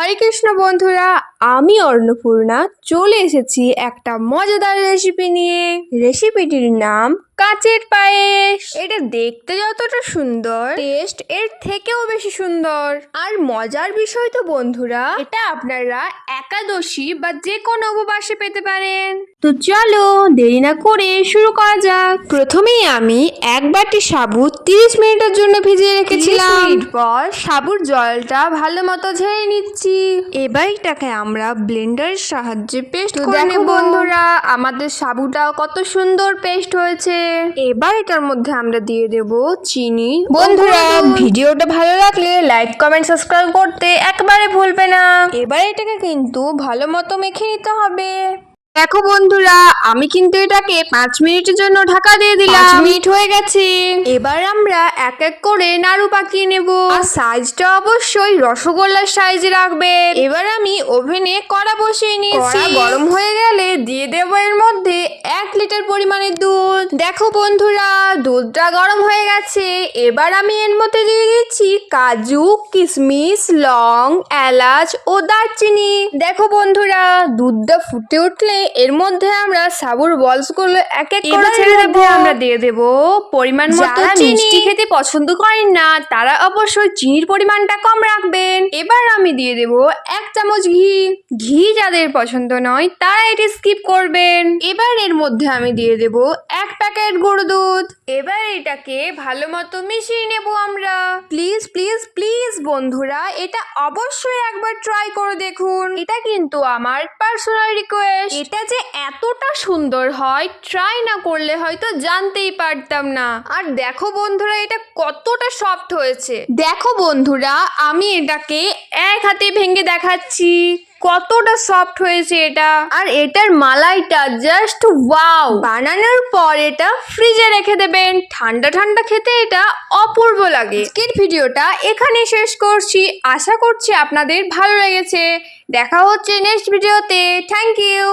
হরে কৃষ্ণ বন্ধুরা আমি অন্নপূর্ণা চলে এসেছি একটা মজাদার রেসিপি নিয়ে। রেসিপিটির নাম কাচের পায়েস। এটা দেখতে যতটা সুন্দর টেস্ট এর থেকেও বেশি সুন্দর। আর মজার বিষয় তো বন্ধুরা এটা আপনারা একাদশী বা যে কোনো উপবাসে পেতে পারেন। তো চলো দেরি না করে শুরু করা যাক। প্রথমেই আমি এক বাটি সাবু তিরিশ মিনিটের জন্য ভিজিয়ে রেখেছিলাম। পর সাবুর জলটা ভালো মতো ঝেড়ে নিচ্ছি। এবার এটাকে আমরা ব্লেন্ডারের সাহায্যে পেস্ট করে নেব। বন্ধুরা আমাদের সাবুটাও কত সুন্দর পেস্ট হয়েছে। এবার এটার মধ্যে আমরা দিয়ে দেব চিনি। বন্ধুরা ভিডিওটা ভালো লাগলে লাইক কমেন্ট সাবস্ক্রাইব করতে একবারে ভুলবে না। এবার এটাকে কিন্তু ভালো মতো মেখে নিতে হবে। দেখো বন্ধুরা আমি কিন্তু এটাকে পাঁচ মিনিটের জন্য ঢাকা দিয়ে দিলাম। মিনিট হয়ে গেছে। এবার আমরা এক এক করে নাড়ু পাকিয়ে নেব। আর সাইজটা অবশ্যই রসগোল্লার সাইজে রাখবে এবার আমি ওভেনে কড়া বসিয়ে নিয়েছি। গরম হয়ে গেলে দিয়ে দেবো এর মধ্যে এক লিটার পরিমাণের দুধ। দেখো বন্ধুরা দুধটা গরম হয়ে গেছে। এবার আমি এর মধ্যে দিয়ে দিচ্ছি কাজু কিশমিশ লং এলাচ ও দারচিনি। দেখো বন্ধুরা দুধটা ফুটে উঠলে এর মধ্যে আমরা সাবুর বলসগুলো এক এক করে ছেড়ে দেব। আমরা দিয়ে দেব পরিমাণ মতো মিষ্টি খেতে পছন্দ করেন না তারা অবশ্যই চিনির পরিমাণটা কম রাখবেন। এবার আমি দিয়ে দেব এক চামচ ঘি। ঘি যাদের পছন্দ নয়, তারা এটি স্কিপ করবেন। এবার এর মধ্যে আমি দিয়ে দেব এক প্যাকেট গুঁড়ো দুধ। এবার এটাকে ভালো মতো মিশিয়ে নেব আমরা। প্লিজ প্লিজ প্লিজ বন্ধুরা, এটা অবশ্যই একবার ট্রাই করে দেখুন। এটা কিন্তু আমার পার্সোনাল রিকোয়েস্ট এটা যে এতটা সুন্দর হয় ট্রাই না করলে হয়তো জানতেই পারতাম না। আর দেখো বন্ধুরা, এটা কতটা সফট হয়েছে। দেখো বন্ধুরা, আমি এটাকে এক হাতে ভেঙে দেখাচ্ছি। কতটা সফট হয়েছে এটা। আর এটার মালাইটা জাস্ট ওয়াও বানানোর পর এটা ফ্রিজে রেখে দেবেন। ঠান্ডা ঠান্ডা খেতে এটা অপূর্ব লাগে। আজকের ভিডিওটা এখানে শেষ করছি। আশা করছি আপনাদের ভালো লেগেছে। দেখা হচ্ছে নেক্সট ভিডিওতে থ্যাংক ইউ